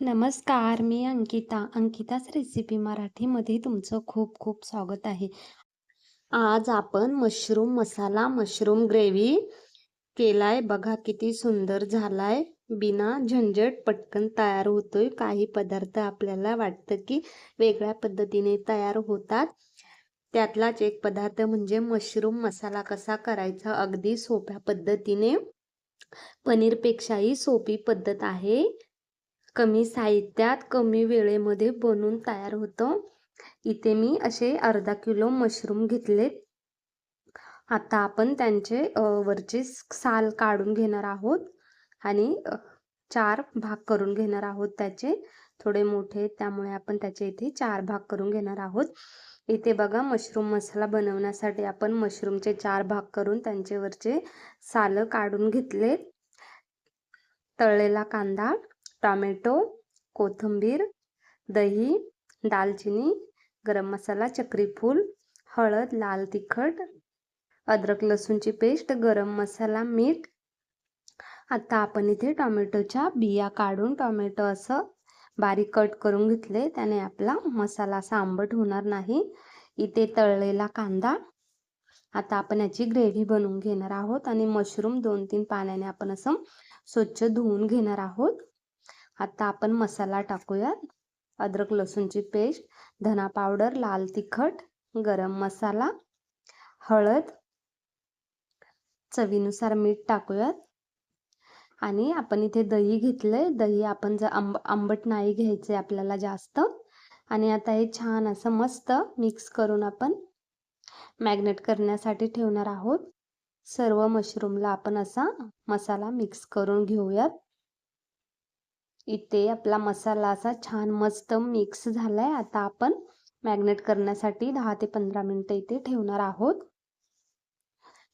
नमस्कार मी अंकिता. अंकिताच रेसिपी मराठीमध्ये तुमचं खूप खूप स्वागत आहे. आज आपण मशरूम मसाला मशरूम ग्रेव्ही केलाय. बघा किती सुंदर झालाय. बिना झंझट पटकन तयार होतोय. काही पदार्थ आपल्याला वाटतं की वेगळ्या पद्धतीने तयार होतात. त्यातलाच एक पदार्थ म्हणजे मशरूम मसाला कसा करायचा अगदी सोप्या पद्धतीने. पनीरपेक्षाही सोपी पद्धत आहे. कमी साहित्यात कमी वेळेमध्ये बनून तयार होतं. इथे मी असे अर्धा किलो मशरूम घेतलेत आता आपण त्यांचे वरचे साल काढून घेणार आहोत आणि चार भाग करून घेणार आहोत त्याचे. थोडे मोठे त्यामुळे आपण त्याचे इथे चार भाग करून घेणार आहोत. इथे बघा मशरूम मसाला बनवण्यासाठी आपण मशरूमचे चार भाग करून त्यांचे वरचे साल काढून घेतले. तळलेला कांदा टॉमॅटो कोथिंबीर दही दालचिनी गरम मसाला चक्रीफूल हळद लाल तिखट अद्रक लसूणची पेस्ट गरम मसाला मीठ. आता आपण इथे टॉमॅटोच्या बिया काढून टॉमॅटो असं बारीक कट करून घेतले. त्याने आपला मसाला असा आंबट होणार नाही. इथे तळलेला कांदा. आता आपण याची ग्रेव्ही बनवून घेणार आहोत आणि मशरूम दोन तीन पाण्याने आपण असं स्वच्छ धुवून घेणार आहोत. आता आपण मसाला टाकूयात. अद्रक लसूणची पेस्ट धना पावडर लाल तिखट गरम मसाला हळद. चवीनुसार मीठ टाकूयात. आणि आपण इथे दही घेतलंय. दही आपण जर आंब आंबट नाही घ्यायचे आपल्याला जास्त. आणि आता हे छान असं मस्त मिक्स करून आपण मॅग्नेट करण्यासाठी ठेवणार आहोत. सर्व मशरूमला आपण असा मसाला मिक्स करून घेऊयात. इथे आपला मसाला असा छान मस्त मिक्स झालाय. आता आपण मॅग्नेट करण्यासाठी दहा ते पंधरा मिनटं इथे ठेवणार आहोत.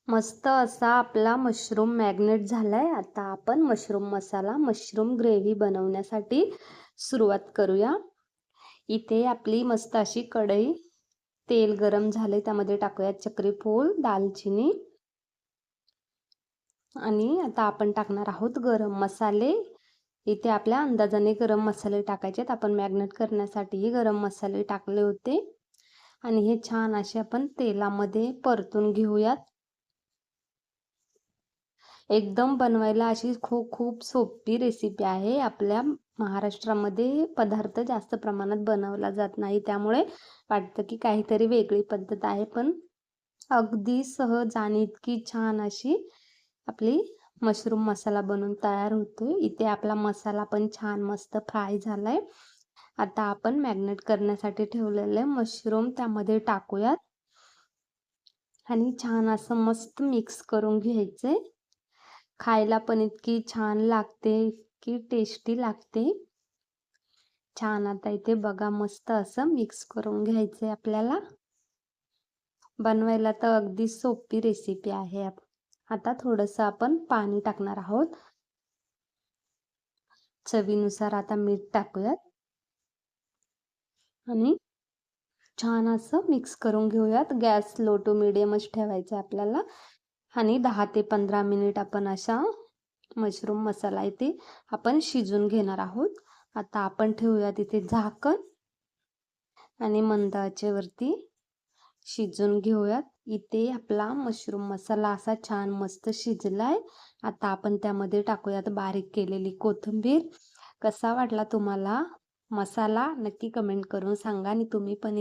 मस्त असा आपला मशरूम मॅग्नेट झालाय. आता आपण मशरूम मसाला मशरूम ग्रेव्ही बनवण्यासाठी सुरुवात करूया. इथे आपली मस्त अशी कढई तेल गरम झाले त्यामध्ये टाकूया चक्रीफूल दालचिनी. आणि आता आपण टाकणार आहोत गरम मसाले. इथे आपल्या अंदाजाने गरम मसाले टाकायचे आहेत. आपण मॅग्नेट करण्यासाठीही गरम मसाले टाकले होते. आणि हे छान असे आपण तेलामध्ये परतून घेऊयात. एकदम बनवायला अशी खूप खूप सोपी रेसिपी आहे. आपल्या महाराष्ट्रामध्ये पदार्थ जास्त प्रमाणात बनवला जात नाही. त्यामुळे वाटतं की काहीतरी वेगळी पद्धत आहे. पण अगदी सहज आणि इतकी छान अशी आपली मशरूम मसाला बनवून तयार होतोय. इथे आपला मसाला पण छान मस्त फ्राय झालाय. आता आपण मॅग्नेट करण्यासाठी ठेवलेले मशरूम त्यामध्ये टाकूयात. आणि छान असं मस्त मिक्स करून घ्यायचे. खायला पण इतकी छान लागते की टेस्टी लागते. छान आता इथे बघा मस्त असं मिक्स करून घ्यायचे आपल्याला. बनवायला तर अगदी सोपी रेसिपी आहे. आता थोडंसं आपण पाणी टाकणार आहोत. चवीनुसार आता मीठ टाकूयात. आणि छान असं मिक्स करून घेऊयात. गॅस लो टू मिडियमच ठेवायचा आपल्याला. आणि दहा ते पंधरा मिनिट आपण अशा मशरूम मसाला इथे आपण शिजून घेणार आहोत. आता आपण ठेवूयात इथे झाकण. आणि मंदाचे वरती शिजून घेऊयात. इथे आपला मशरूम मसाला असा छान मस्त शिजलाय. आता आपण त्यामध्ये टाकूयात बारीक केलेली कोथिंबीर. कसा वाटला तुम्हाला? मसाला नक्की कमेंट करून सांगा आणि तुम्ही पण